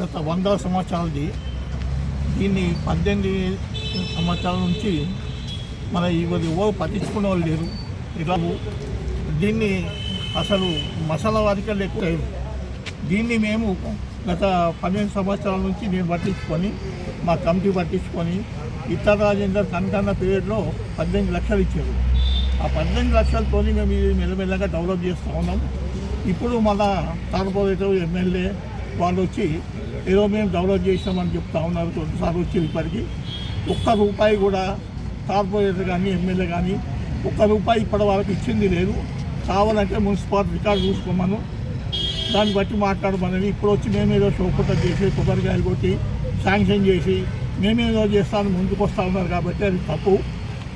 గత వంద సంవత్సరాలది దీన్ని పద్దెనిమిది సంవత్సరాల నుంచి మన ఇవి ఓ పట్టించుకునే వాళ్ళు లేరు. ఇలా దీన్ని అసలు మసాలా వారికే ఎక్కువ దీన్ని మేము గత పన్నెండు సంవత్సరాల నుంచి నేను పట్టించుకొని మా కమిటీ పట్టించుకొని ఇతర రాజేందర్ కనకన్న పీరియడ్లో పద్దెనిమిది లక్షలు ఇచ్చారు. ఆ పద్దెనిమిది లక్షలతో మేము ఇది మెల్లమెల్లగా డెవలప్ చేస్తూ ఉన్నాం. ఇప్పుడు మన కార్పొరేటర్ ఎమ్మెల్యే వాళ్ళు వచ్చి ఏదో మేము డెవలప్ చేసామని చెప్తా ఉన్నారు కొన్నిసార్లు వచ్చి ఇప్పటికి. ఒక్క రూపాయి కూడా కార్పొరేటర్ కానీ ఎమ్మెల్యే కానీ ఒక్క రూపాయి ఇప్పటి వరకు ఇచ్చింది లేదు. కావాలంటే మున్సిపాలిటీ రికార్డు చూసుకోమను. దాన్ని బట్టి మాట్లాడమని ఇప్పుడు వచ్చి మేమేదో చౌకట చేసి కొబ్బరికాయలు కొట్టి శాంక్షన్ చేసి మేమేదో చేస్తాను ముందుకు వస్తా ఉన్నారు కాబట్టి అది తప్పు.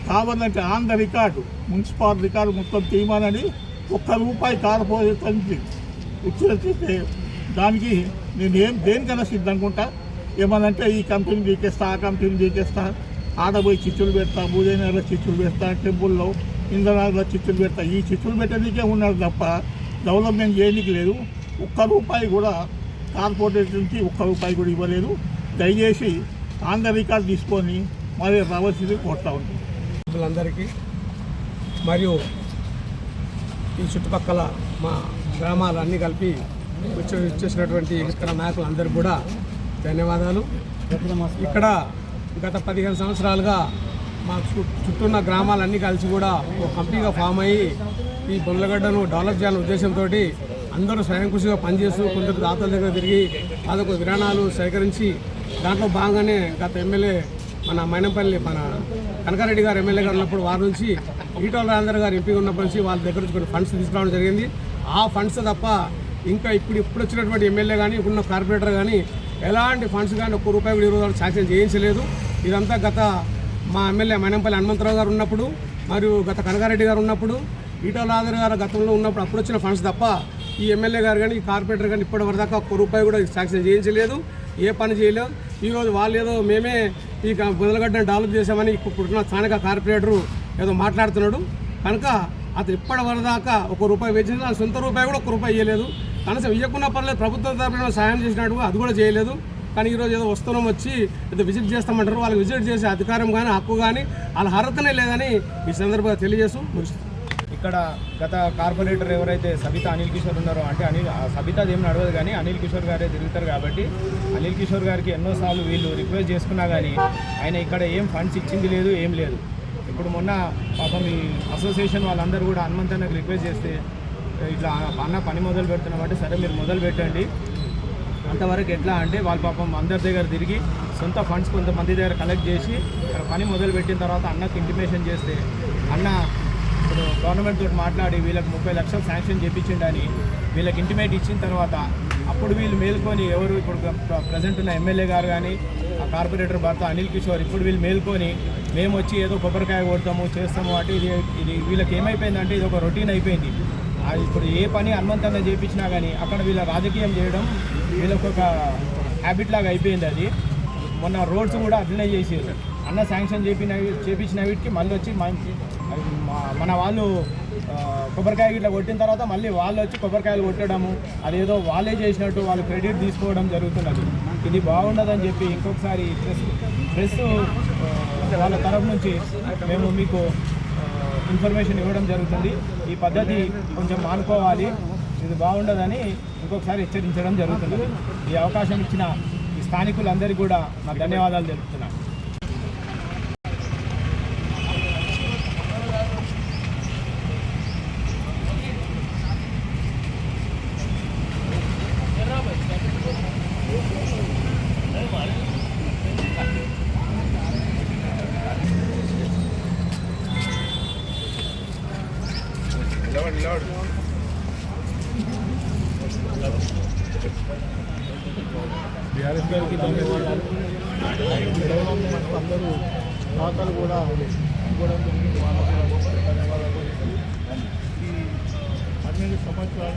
కావాలంటే on the record municipality record మొత్తం తీయమనని ఒక్క రూపాయి కార్పొరేషన్కి ఇచ్చినట్లయితే దానికి నేను ఏం దేనికైనా సిద్ధంగా ఏమనంటే ఈ కంపెనీ తీకేస్తా ఆ కంపెనీ తీకేస్తా ఆడపోయి చిచ్చులు పెడతా భూదేనగర్లో చిచ్చులు పెడతా టెంపుల్లో ఇంద్రనగర్లో చిచ్చులు పెడతా. ఈ చిచ్చులు పెట్టడానికే ఉన్నారు తప్ప డెవలప్మెంట్ చేయడానికి లేదు. ఒక్క రూపాయి కూడా కార్పొరేషన్కి ఒక్క రూపాయి కూడా ఇవ్వలేదు. దయచేసి ఆంధ్ర రికార్డు తీసుకొని మరి రావాల్సింది కోరుతా ఉంది అందరికీ మరియు ఈ చుట్టుపక్కల మా గ్రామాలన్నీ కలిపి వచ్చి వచ్చేసినటువంటి ఇక్కడ అందరూ కూడా ధన్యవాదాలు. ఇక్కడ గత పదిహేను సంవత్సరాలుగా మా చుట్టూ ఉన్న గ్రామాలన్నీ కలిసి కూడా ఒక కంపెనీగా ఫామ్ అయ్యి ఈ బొమ్మలగడ్డను డెవలప్ చేయాలనే ఉద్దేశంతో అందరూ స్వయం కృషిగా పనిచేస్తూ కొందరు దాతల దగ్గర తిరిగి వాళ్ళకు విరాణాలు సేకరించి దాంట్లో భాగంగానే గత ఎమ్మెల్యే మన మైనంపల్లి మన కనకారెడ్డి గారు ఎమ్మెల్యే గారు ఉన్నప్పుడు వారి నుంచి ఈటల రాజేందర్ గారు ఎంపీ ఉన్నప్పటి నుంచి వాళ్ళ దగ్గర నుంచి కొన్ని ఫండ్స్ తీసుకురావడం జరిగింది. ఆ ఫండ్స్ తప్ప ఇంకా ఇప్పుడు ఇప్పుడు వచ్చినటువంటి ఎమ్మెల్యే కానీ ఇప్పుడున్న కార్పొరేటర్ కానీ ఎలాంటి ఫండ్స్ కానీ ఒక్క రూపాయి కూడా ఇరవై శాంక్షన్ చేయించలేదు. ఇదంతా గత మా ఎమ్మెల్యే మైనంపల్లి హనుమంతరావు గారు ఉన్నప్పుడు మరియు గత కనకారెడ్డి గారు ఉన్నప్పుడు ఈటల రాజేందర్ గారు గతంలో ఉన్నప్పుడు అప్పుడు వచ్చిన ఫండ్స్ తప్ప ఈ ఎమ్మెల్యే గారు కానీ ఈ కార్పొరేటర్ కానీ ఇప్పటి వరదాకా ఒక్క రూపాయి కూడా శాంక్షన్ చేయించలేదు. ఏ పని చేయలేదు. ఈరోజు వాళ్ళు ఏదో మేమే ఈ బుదలగడ్డను డెవలప్ చేశామని ఇప్పుడున్న స్థానిక కార్పొరేటరు ఏదో మాట్లాడుతున్నాడు. కనుక అతను ఇప్పటి వరకు దాకా ఒక రూపాయి వేచిన సొంత రూపాయి కూడా ఒక రూపాయి ఇవ్వలేదు కనీసం ఇవ్వకుండా పర్లేదు ప్రభుత్వం తరపున సాయం చేసినట్టు అది కూడా చేయలేదు. కానీ ఈరోజు ఏదో వస్తున్నాం వచ్చి ఏదో విజిట్ చేస్తామంటారు. వాళ్ళకి విజిట్ చేసే అధికారం కానీ హక్కు కానీ వాళ్ళ అర్హతనే లేదని ఈ సందర్భంగా తెలియజేస్తూ ముగిస్తుంది ఇక్కడ గత కార్పొరేటర్ ఎవరైతే సబితా అనిల్ కిషోర్ ఉన్నారో అంటే అనిల్ సబిత సబితా ఏం నడవదు కానీ అనిల్ కిషోర్ గారే తిరుగుతారు కాబట్టి అనిల్ కిషోర్ గారికి ఎన్నోసార్లు వీళ్ళు రిక్వెస్ట్ చేసుకున్నా కానీ ఆయన ఇక్కడ ఏం ఫండ్స్ ఇచ్చింది లేదు ఏం లేదు. ఇప్పుడు మొన్న పాపం ఈ అసోసియేషన్ వాళ్ళందరూ కూడా హనుమంతన్నకు రిక్వెస్ట్ చేస్తే ఇట్లా అన్న పని మొదలు పెడుతున్నామంటే సరే మీరు మొదలు పెట్టండి. అంతవరకు ఎట్లా అంటే వాళ్ళ పాపం అందరి దగ్గర తిరిగి సొంత ఫండ్స్ కొంతమంది దగ్గర కలెక్ట్ చేసి పని మొదలు పెట్టిన తర్వాత అన్నకు ఇంటిమేషన్ చేస్తే అన్న ఇప్పుడు గవర్నమెంట్ తోటి మాట్లాడి వీళ్ళకి ముప్పై లక్షలు శాంక్షన్ చేయించిండని వీళ్ళకి ఇంటిమేట్ ఇచ్చిన తర్వాత అప్పుడు వీళ్ళు మేల్కొని ఎవరు ఇప్పుడు ప్రజెంట్ ఉన్న ఎమ్మెల్యే గారు కానీ కార్పొరేటర్ భర్త అనిల్ కిషోర్ ఇప్పుడు వీళ్ళు మేల్కొని మేము వచ్చి ఏదో కొబ్బరికాయ కొడతాము చేస్తాము అంటే ఇది ఇది వీళ్ళకి ఏమైపోయిందంటే ఇది ఒక రొటీన్ అయిపోయింది. అది ఇప్పుడు ఏ పని హనుమంతంగా చేయించినా కానీ అక్కడ వీళ్ళ రాజకీయం చేయడం వీళ్ళకి ఒక హ్యాబిట్ లాగా అయిపోయింది అది. మొన్న రోడ్స్ కూడా అట్లనే చేసేది అన్న శాంక్షన్ చేపిన చేపించిన వీటికి మళ్ళీ వచ్చి మన మన వాళ్ళు కొబ్బరికాయ ఇట్లా కొట్టిన తర్వాత మళ్ళీ వాళ్ళు వచ్చి కొబ్బరికాయలు కొట్టడము అదేదో వాళ్ళే చేసినట్టు వాళ్ళు క్రెడిట్ తీసుకోవడం జరుగుతున్నది. ఇది బాగుండదని చెప్పి ఇంకొకసారి ప్రెస్ ప్రెస్ వాళ్ళ తరఫు నుంచి మేము మీకు ఇన్ఫర్మేషన్ ఇవ్వడం జరుగుతుంది. ఈ పద్ధతి కొంచెం మానుకోవాలి. ఇది బాగుండదని ఇంకొకసారి హెచ్చరించడం జరుగుతుంది. ఈ అవకాశం ఇచ్చిన ఈ స్థానికులందరికీ కూడా నా ధన్యవాదాలు తెలుపుతున్నాను. బీఆర్ఎస్ గారికి ధన్యవాదాలు డెవలప్మెంట్ అందరూ దాతలు కూడా ఇవ్వడం జరిగింది. వాళ్ళకు కూడా ధన్యవాదాలు. ఈ పన్నెండు సంవత్సరాల